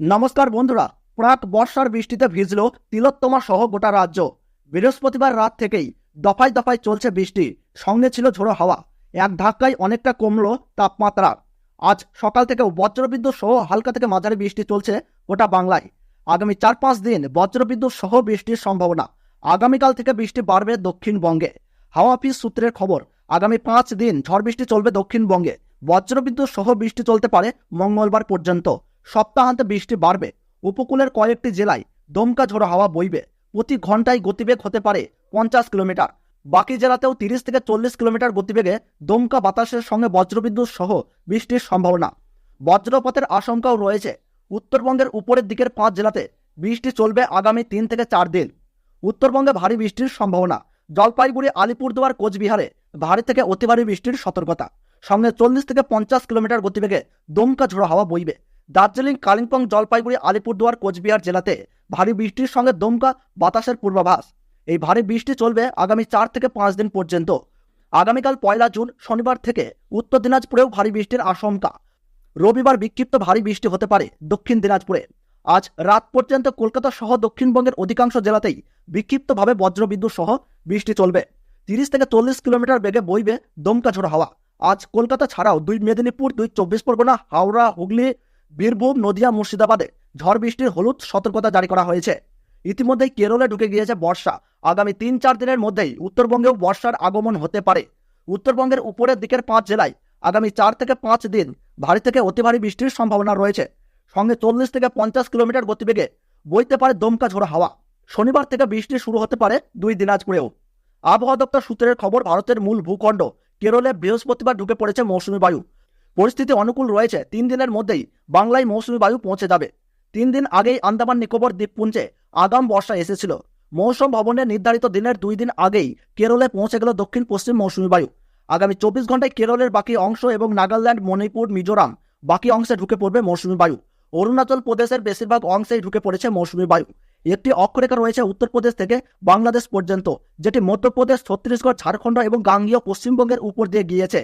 নমস্কার বন্ধুরা প্রাক বর্ষার বৃষ্টিতে ভিজল তিলোত্তমা সহ গোটা রাজ্য। বৃহস্পতিবার রাত থেকেই দফায় দফায় চলছে বৃষ্টি, সঙ্গে ছিল ঝোড়ো হাওয়া। এক ধাক্কায় অনেকটা কমল তাপমাত্রা। আজ সকাল থেকেও বজ্রবিদ্যুৎ সহ হালকা থেকে মাঝারি বৃষ্টি চলছে গোটা বাংলায়। আগামী চার পাঁচ দিন বজ্রবিদ্যুৎ সহ বৃষ্টির সম্ভাবনা। আগামীকাল থেকে বৃষ্টি বাড়বে দক্ষিণবঙ্গে। হাওয়া অফিস সূত্রের খবর, আগামী পাঁচ দিন ঝড় বৃষ্টি চলবে দক্ষিণবঙ্গে। বজ্রবিদ্যুৎ সহ বৃষ্টি চলতে পারে মঙ্গলবার পর্যন্ত। সপ্তাহান্তে বৃষ্টি বাড়বে। উপকূলের কয়েকটি জেলায় দমকা ঝোড়ো হাওয়া বইবে। প্রতি ঘন্টায় গতিবেগ হতে পারে পঞ্চাশ কিলোমিটার। বাকি জেলাতেও তিরিশ থেকে চল্লিশ কিলোমিটার গতিবেগে দমকা বাতাসের সঙ্গে বজ্রবিদ্যুৎ সহ বৃষ্টির সম্ভাবনা। বজ্রপাতের আশঙ্কাও রয়েছে। উত্তরবঙ্গের উপরের দিকের পাঁচ জেলাতে বৃষ্টি চলবে আগামী তিন থেকে চার দিন। উত্তরবঙ্গে ভারী বৃষ্টির সম্ভাবনা। জলপাইগুড়ি, আলিপুরদুয়ার, কোচবিহারে ভারী থেকে অতি ভারী বৃষ্টির সতর্কতা। সঙ্গে চল্লিশ থেকে পঞ্চাশ কিলোমিটার গতিবেগে দমকা ঝোড়ো হাওয়া বইবে। দার্জিলিং, কালিম্পং, জলপাইগুড়ি, আলিপুরদুয়ার, কোচবিহার জেলাতে ভারী বৃষ্টির সঙ্গে দমকা বাতাসের পূর্বাভাস। এই ভারী বৃষ্টি চলবে আগামী চার থেকে পাঁচ দিন পর্যন্ত। আগামীকাল পয়লা জুন, শনিবার থেকে উত্তর দিনাজপুরেও ভারী বৃষ্টির আশঙ্কা। রবিবার বিক্ষিপ্ত ভারী বৃষ্টি হতে পারে দক্ষিণ দিনাজপুরে। আজ রাত পর্যন্ত কলকাতা সহ দক্ষিণবঙ্গের অধিকাংশ জেলাতেই বিক্ষিপ্তভাবে বজ্রবিদ্যুৎ সহ বৃষ্টি চলবে। তিরিশ থেকে চল্লিশ কিলোমিটার বেগে বইবে দমকা ঝোড়ো হাওয়া। আজ কলকাতা ছাড়াও দুই মেদিনীপুর, দুই চব্বিশ পরগনা, হাওড়া, হুগলি বীরভূম, নদিয়া, মুর্শিদাবাদে ঝড় বৃষ্টির হলুদ সতর্কতা জারি করা হয়েছে। ইতিমধ্যেই কেরলে ঢুকে গিয়েছে বর্ষা। আগামী তিন চার দিনের মধ্যেই উত্তরবঙ্গেও বর্ষার আগমন হতে পারে। উত্তরবঙ্গের উপরের দিকের পাঁচ জেলায় আগামী চার থেকে পাঁচ দিন ভারী থেকে অতি ভারী বৃষ্টির সম্ভাবনা রয়েছে। সঙ্গে চল্লিশ থেকে পঞ্চাশ কিলোমিটার গতিবেগে বইতে পারে দমকা ঝোড়ো হাওয়া। শনিবার থেকে বৃষ্টি শুরু হতে পারে দুই দিনাজপুরেও। আবহাওয়া দপ্তর সূত্রের খবর, ভারতের মূল ভূখণ্ড কেরলে বৃহস্পতিবার ঢুকে পড়েছে মৌসুমী বায়ু। পরিস্থিতি অনুকূল রয়েছে। তিন দিনের মধ্যেই বাংলায় মৌসুমী বায়ু পৌঁছে যাবে। তিন দিন আগেই আন্দামান নিকোবর দ্বীপপুঞ্জে আগাম বর্ষা এসেছিল। মৌসুম ভবনের নির্ধারিত দিনের দুই দিন আগেই কেরলে পৌঁছে গেল দক্ষিণ পশ্চিম মৌসুমী বায়ু। আগামী চব্বিশ ঘন্টায় কেরলের বাকি অংশ এবং নাগাল্যান্ড, মণিপুর, মিজোরাম বাকি অংশে ঢুকে পড়বে মৌসুমী বায়ু। অরুণাচল প্রদেশের বেশিরভাগ অংশেই ঢুকে পড়েছে মৌসুমী বায়ু। একটি অক্ষরেখা রয়েছে উত্তরপ্রদেশ থেকে বাংলাদেশ পর্যন্ত, যেটি মধ্যপ্রদেশ, ছত্তিশগড়, ঝাড়খণ্ড এবং গাঙ্গীয় পশ্চিমবঙ্গের উপর দিয়ে গিয়েছে।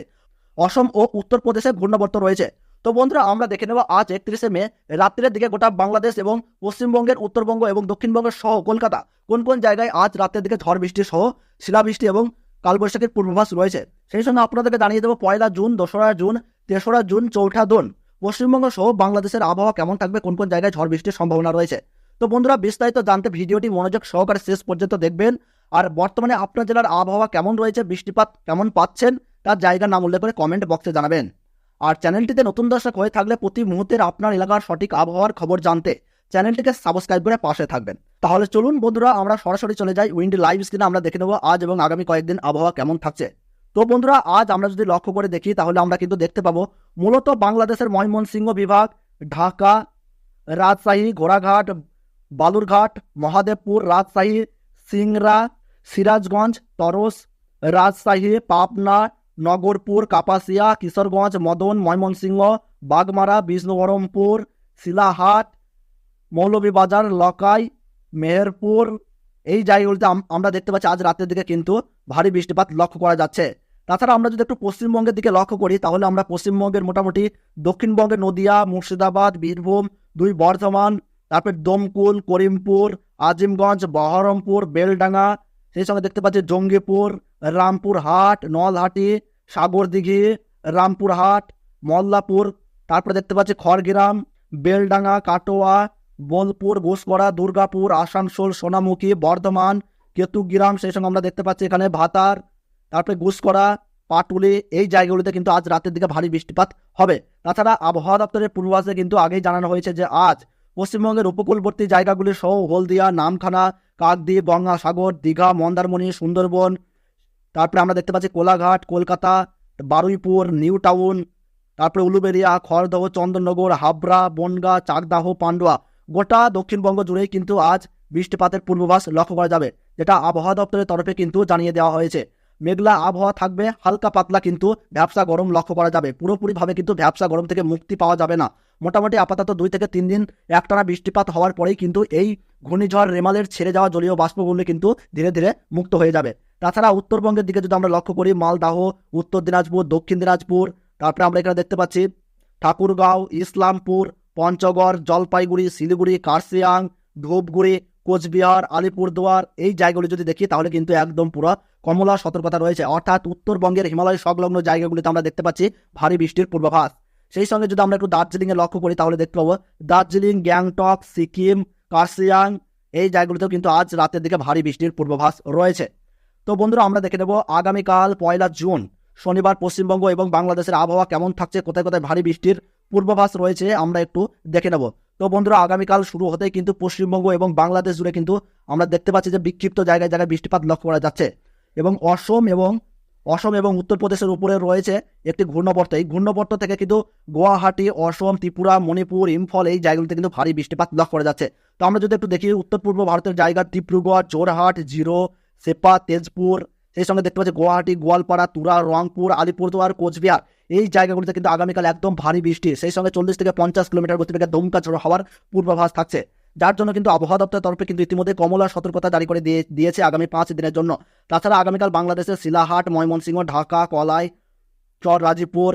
অসম ও উত্তরপ্রদেশে ঘূর্ণাবর্ত রয়েছে। তো বন্ধুরা, আমরা দেখে নেব আজ একত্রিশে মে, রাত্রের দিকে গোটা বাংলাদেশ এবং পশ্চিমবঙ্গের উত্তরবঙ্গ এবং দক্ষিণবঙ্গের সহ কলকাতা কোন কোন জায়গায় আজ রাতের দিকে ঝড় বৃষ্টি সহ শিলাবৃষ্টি এবং কালবৈশাখীর পূর্বাভাস রয়েছে? সেই সঙ্গে আপনাদেরকে জানিয়ে দেবো পয়লা জুন, দোসরা জুন, তেসরা জুন, চৌঠা জুন, পশ্চিমবঙ্গ সহ বাংলাদেশের আবহাওয়া কেমন থাকবে, কোন কোন জায়গায় ঝড় বৃষ্টির সম্ভাবনা রয়েছে? তো বন্ধুরা, বিস্তারিত জানতে ভিডিওটি মনোযোগ সহকারে শেষ পর্যন্ত দেখবেন। আর বর্তমানে আপনার জেলার আবহাওয়া কেমন রয়েছে, বৃষ্টিপাত কেমন পাচ্ছেন, তার জায়গার নাম উল্লেখ করে কমেন্ট বক্সে জানাবেন। আর চ্যানেলটিতে নতুন দর্শক হয়ে থাকলে প্রতি মুহূর্তের আপনার এলাকার সঠিক আবহাওয়ার খবর জানতে চ্যানেলটিকে সাবস্ক্রাইব করে পাশে থাকবেন। তাহলে চলুন বন্ধুরা, আমরা সরাসরি চলে যাই উইন্ডি লাইভ স্ক্রিনে আমরা দেখে নেব আজ এবং আগামী কয়েকদিন আবহাওয়া কেমন থাকছে। তো বন্ধুরা, আজ আমরা যদি লক্ষ্য করে দেখি, তাহলে আমরা কিন্তু দেখতে পাবো মূলত বাংলাদেশের ময়মনসিংহ বিভাগ, ঢাকা, রাজশাহী ঘোড়াঘাট বালুরঘাট, মহাদেবপুর, রাজশাহী, সিংড়া সিরাজগঞ্জ, তরস, রাজশাহী, পাবনা, নগরপুর, কাপাসিয়া, কিশোরগঞ্জ, মদন, ময়মনসিংহ, বাগমারা, বিষ্ণুবরমপুর, শিলাহাট, মৌলভীবাজার, লকাই, মেহেরপুর। এই জায়গাগুলিতে আম- আমরা দেখতে পাচ্ছি আজ রাতের দিকে কিন্তু ভারী বৃষ্টিপাত লক্ষ্য করা যাচ্ছে। তাছাড়া আমরা যদি একটু পশ্চিমবঙ্গের দিকে লক্ষ্য করি, তাহলে আমরা পশ্চিমবঙ্গের মোটামুটি দক্ষিণবঙ্গের নদিয়া, মুর্শিদাবাদ, বীরভূম, দুই বর্ধমান, তারপর দমকুল, করিমপুর, আজিমগঞ্জ, বহরমপুর, বেলডাঙ্গা সেই সঙ্গে দেখতে পাচ্ছি জঙ্গিপুর রামপুরহাট নলহাটি সাগরদিঘি রামপুরহাট মল্লাপুর, তারপরে দেখতে পাচ্ছি খড়গ্রাম, বেলডাঙ্গা, কাটোয়া, বোলপুর ঘুষকড়া দুর্গাপুর, আসানসোল, সোনামুখী, বর্ধমান, কেতুগ্রাম, সেই সঙ্গে আমরা দেখতে পাচ্ছি এখানে ভাতার, তারপরে ঘুষকড়া পাটুলি, এই জায়গাগুলিতে কিন্তু আজ রাতের দিকে ভারী বৃষ্টিপাত হবে। তাছাড়া আবহাওয়া দপ্তরের পূর্বাভাসে কিন্তু আগেই জানানো হয়েছে যে আজ পশ্চিমবঙ্গের উপকূলবর্তী জায়গাগুলি সহ হলদিয়া, নামখানা, কাকদ্বীপ, গঙ্গাসাগর, দীঘা, মন্দারমণি, সুন্দরবন, তারপরে আমরা দেখতে পাচ্ছি কোলাঘাট, কলকাতা, বারুইপুর, নিউ টাউন, তারপরে উলুবেরিয়া, খড়দহ, চন্দননগর, হাবড়া, বনগা, চাকদাহ, পান্ডুয়া। গোটা দক্ষিণবঙ্গ জুড়েই কিন্তু আজ বৃষ্টিপাতের পূর্বাভাস লক্ষ্য করা যাবে, যেটা আবহাওয়া দপ্তরের তরফে কিন্তু জানিয়ে দেওয়া হয়েছে। মেঘলা আবহাওয়া থাকবে, হালকা পাতলা কিন্তু ব্যবসা গরম লক্ষ্য করা যাবে। পুরোপুরিভাবে কিন্তু ব্যবসা গরম থেকে মুক্তি পাওয়া যাবে না। মোটামুটি আপাতত দুই থেকে তিন দিন একটানা বৃষ্টিপাত হওয়ার পরেই কিন্তু এই ঘূর্ণিঝড় রেমালের ছেড়ে যাওয়া জলীয় বাষ্পগুলো কিন্তু ধীরে ধীরে মুক্ত হয়ে যাবে। তাছাড়া উত্তরবঙ্গের দিকে যদি আমরা লক্ষ্য করি, মালদাহ, উত্তর দিনাজপুর, দক্ষিণ দিনাজপুর, তারপরে আমরা এখানে দেখতে পাচ্ছি ঠাকুরগাঁও, ইসলামপুর, পঞ্চগড়, জলপাইগুড়ি, শিলিগুড়ি কার্সিয়াং ধূপগুড়ি, কোচবিহার, আলিপুরদুয়ার এই জায়গাগুলি যদি দেখি তাহলে কিন্তু একদম পুরো কমলা সতর্কতা রয়েছে। অর্থাৎ উত্তরবঙ্গের হিমালয় সংলগ্ন জায়গাগুলিতে আমরা দেখতে পাচ্ছি ভারী বৃষ্টির পূর্বাভাস। সেই সঙ্গে যদি আমরা একটু দার্জিলিংয়ে লক্ষ্য করি, তাহলে দেখতে পাবো দার্জিলিং, গ্যাংটক, সিকিম কার্সিয়াং এই জায়গাগুলিতেও কিন্তু আজ রাতের দিকে ভারী বৃষ্টির পূর্বাভাস রয়েছে। তো বন্ধুরা, আমরা দেখে নেব আগামীকাল পয়লা জুন, শনিবার পশ্চিমবঙ্গ এবং বাংলাদেশের আবহাওয়া কেমন থাকছে, কোথায় কোথায় ভারী বৃষ্টির পূর্বাভাস রয়েছে, আমরা একটু দেখে নেব। তো বন্ধুরা, আগামীকাল শুরু হতেই কিন্তু পশ্চিমবঙ্গ এবং বাংলাদেশ জুড়ে কিন্তু আমরা দেখতে পাচ্ছি যে বিক্ষিপ্ত জায়গায় জায়গায় বৃষ্টিপাত লক্ষ্য করা যাচ্ছে। এবং অসম এবং অসম এবং উত্তরপ্রদেশের উপরে রয়েছে একটি ঘূর্ণবর্ত। এই ঘূর্ণবর্ত থেকে কিন্তু গুয়াহাটি, অসম, ত্রিপুরা, মণিপুর, ইম্ফল এই জায়গাগুলিতে কিন্তু ভারী বৃষ্টিপাত লক্ষ্য করা যাচ্ছে। তো আমরা যদি একটু দেখি উত্তর পূর্ব ভারতের জায়গা, ডিব্রুগড় জোরহাট জিরো সেপা, তেজপুর, সেই সঙ্গে দেখতে পাচ্ছি গুয়াহাটি, গোয়ালপাড়া, তুরা, রংপুর, আলিপুরদুয়ার, কোচবিহার। এই জায়গাগুলিতে কিন্তু আগামীকাল একদম ভারী বৃষ্টি। সেই সঙ্গে চল্লিশ থেকে পঞ্চাশ কিলোমিটার গতিবেগে দমকা ঝড়ো হওয়ার পূর্বাভাস থাকছে। যার জন্য কিন্তু আবহাওয়া দপ্তরের তরফে কিন্তু ইতিমধ্যে কমলা সতর্কতা জারি করে দিয়ে দিয়েছে আগামী পাঁচ দিনের জন্য। তাছাড়া আগামীকাল বাংলাদেশের শিলাহাট, ময়মনসিংহ, ঢাকা কলাই চর রাজীপুর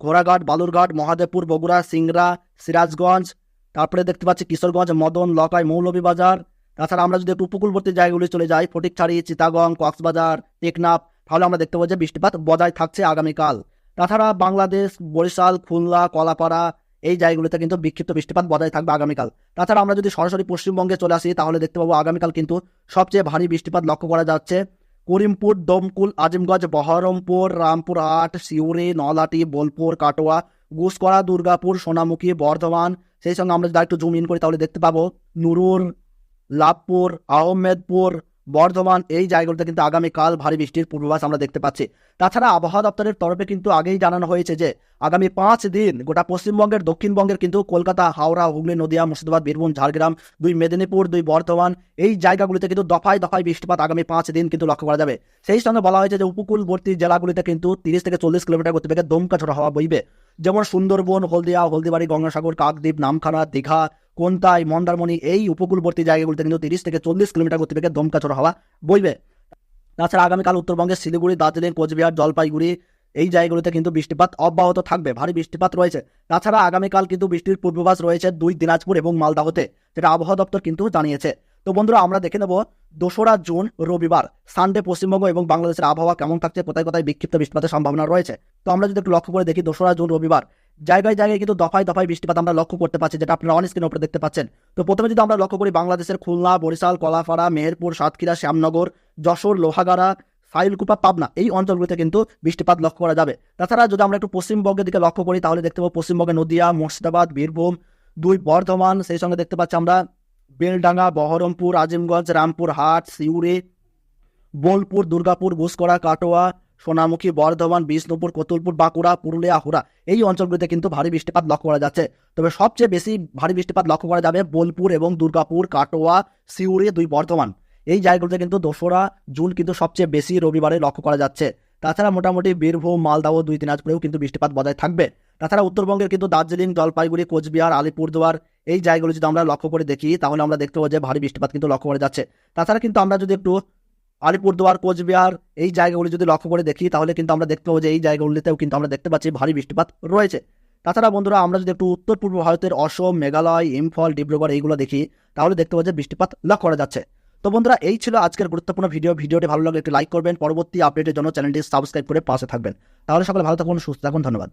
ঘোড়াঘাট, বালুরঘাট, মহাদেবপুর, বগুড়া, সিংড়া, সিরাজগঞ্জ, তারপরে দেখতে পাচ্ছি কিশোরগঞ্জ, মদন, লকাই, মৌলভীবাজার। তাছাড়া আমরা যদি একটু উপকূলবর্তী জায়গাগুলি চলে যাই, ফটিকছাড়ি, চিতাগং, কক্সবাজার, টেকনাফ, তাহলে আমরা দেখতে পাবো যে বৃষ্টিপাত বজায় থাকছে আগামীকাল। তাছাড়া বাংলাদেশ, বরিশাল, খুলনা, কলাপাড়া এই জায়গাগুলিতে কিন্তু বিক্ষিপ্ত বৃষ্টিপাত বজায় থাকবে আগামীকাল। তাছাড়া আমরা যদি সরাসরি পশ্চিমবঙ্গে চলে আসি, তাহলে দেখতে পাবো আগামীকাল কিন্তু সবচেয়ে ভারী বৃষ্টিপাত লক্ষ্য করা যাচ্ছে। করিমপুর, দমকুল, আজিমগঞ্জ, বহরমপুর, রামপুর রামপুরহাট সিউড়ি নলাটি বোলপুর, কাটোয়া, গুসকরা, দুর্গাপুর, সোনামুখী, বর্ধমান, সেই সঙ্গে আমরা যদি একটু জুম ইন করি, তাহলে দেখতে পাবো নুরুর লাভপুর, আহমেদপুর বর্ধমান, এই জায়গাগুলোতে কিন্তু আগামীকাল ভারী বৃষ্টির পূর্বাভাস আমরা দেখতে পাচ্ছি। তাছাড়া আবহাওয়া দপ্তরের তরফে কিন্তু আগেই জানানো হয়েছে যে, আগামী পাঁচ দিন গোটা পশ্চিমবঙ্গের, দক্ষিণবঙ্গের কিন্তু কলকাতা, হাওড়া, হুগলি, নদিয়া, মুর্শিদাবাদ, বীরভূম, ঝাড়গ্রাম, দুই মেদিনীপুর, দুই বর্ধমান, এই জায়গাগুলিতে কিন্তু দফায় দফায় বৃষ্টিপাত আগামী পাঁচ দিন কিন্তু লক্ষ্য করা যাবে। সেই সঙ্গে বলা হয়েছে যে, উপকূলবর্তী জেলাগুলিতে কিন্তু তিরিশ থেকে চল্লিশ কিলোমিটার গতিবেগে দমকা ঝোড়া হওয়া বইবে। যেমন সুন্দরবন, হলদিয়া, হলদিবাড়ি, গঙ্গাসাগর, কাকদ্বীপ, নামখানা, দীঘা, কোনতাই, মন্দারমণি, এই উপকূলবর্তী জায়গাগুলিতে কিন্তু তিরিশ থেকে চল্লিশ কিলোমিটার গতিবেগে দমকা ঝোড়া হওয়া বইবে। তাছাড়া আগামীকাল উত্তরবঙ্গের শিলিগুড়ি, দার্জিলিং, কোচবিহার, জলপাইগুড়ি এই জায়গাগুলিতে কিন্তু বৃষ্টিপাত অব্যাহত থাকবে, ভারী বৃষ্টিপাত রয়েছে। তাছাড়া আগামীকাল কিন্তু বৃষ্টির পূর্বাভাস রয়েছে দুই দিনাজপুর এবং মালদাহতে, যেটা আবহাওয়া দপ্তর কিন্তু জানিয়েছে। তো বন্ধুরা, আমরা দেখে নেব দোসরা জুন, রবিবার। সানডে পশ্চিমবঙ্গ এবং বাংলাদেশের আবহাওয়া কেমন থাকছে, কোথায় কোথায় বিক্ষিপ্ত বৃষ্টিপাতের সম্ভাবনা রয়েছে। তো আমরা যদি একটু লক্ষ্য করে দেখি দোসরা জুন, রবিবার, জায়গায় জায়গায় কিন্তু দফায় দফায় বৃষ্টিপাত আমরা লক্ষ্য করতে পারছি যেটা আপনারা অন স্ক্রিনের উপরে দেখতে পাচ্ছেন। তো প্রথমে যদি আমরা লক্ষ্য করি বাংলাদেশের খুলনা, বরিশাল, কলাপাড়া, মেহেরপুর, সাতক্ষীরা, শ্যামনগর, যশোর, লোহাগাড়া ফাইলকুপা পাবনা, এই অঞ্চলগুলিতে কিন্তু বৃষ্টিপাত লক্ষ্য করা যাবে। তাছাড়া যদি আমরা একটু পশ্চিমবঙ্গের দিকে লক্ষ্য করি, তাহলে দেখতে পাবো পশ্চিমবঙ্গে নদিয়া, মুর্শিদাবাদ, বীরভূম, দুই বর্ধমান, সেই সঙ্গে দেখতে পাচ্ছি আমরা বেলডাঙ্গা, বহরমপুর, আজিমগঞ্জ রামপুরহাট সিউড়ি, বোলপুর, দুর্গাপুর ঘুসকরা কাটোয়া, সোনামুখী, বর্ধমান, বিষ্ণুপুর, কতুলপুর, বাঁকুড়া, পুরুলিয়া হুড়া এই অঞ্চলগুলিতে কিন্তু ভারী বৃষ্টিপাত লক্ষ্য করা যাচ্ছে। তবে সবচেয়ে বেশি ভারী বৃষ্টিপাত লক্ষ্য করা যাবে বোলপুর এবং দুর্গাপুর, কাটোয়া, সিউড়ি, দুই বর্ধমান। এই জায়গাগুলোতে কিন্তু দোসরা, জুন কিন্তু সবচেয়ে বেশি রবিবারে লক্ষ্য করা যাচ্ছে। তাছাড়া মোটামুটি বীরভূম, মালদাহ, দুই, দিনাজপুরেও কিন্তু বৃষ্টিপাত বজায় থাকবে। তাছাড়া উত্তরবঙ্গের কিন্তু দার্জিলিং, জলপাইগুড়ি, কোচবিহার, আলিপুরদুয়ার এই জায়গাগুলো যদি আমরা লক্ষ্য করে দেখি, তাহলে আমরা দেখতে পাবো যে ভারী বৃষ্টিপাত কিন্তু লক্ষ্য করা যাচ্ছে। তাছাড়া কিন্তু আমরা যদি একটু আলিপুরদুয়ার, কোচবিহার এই জায়গাগুলি যদি লক্ষ্য করে দেখি, তাহলে কিন্তু আমরা দেখতে পাবো যে এই জায়গাগুলিতেও কিন্তু আমরা দেখতে পাচ্ছি ভারী বৃষ্টিপাত রয়েছে। তাছাড়া বন্ধুরা, আমরা যদি একটু উত্তর পূর্ব ভারতের অসম, মেঘালয়, ইম্ফল, ডিব্রুগড় এইগুলো দেখি, তাহলে দেখতে পাবো যে বৃষ্টিপাত লক্ষ্য করা যাচ্ছে। তো বন্ধুরা, এই ছিল আজকের গুরুত্বপূর্ণ ভিডিও। ভিডিওটি ভালো লাগলে একটি লাইক করবেন। পরবর্তী আপডেটের জন্য চ্যানেলটি সাবস্ক্রাইব করে পাশে থাকবেন। তাহলে সকলে ভালো থাকুন, সুস্থ থাকুন, ধন্যবাদ।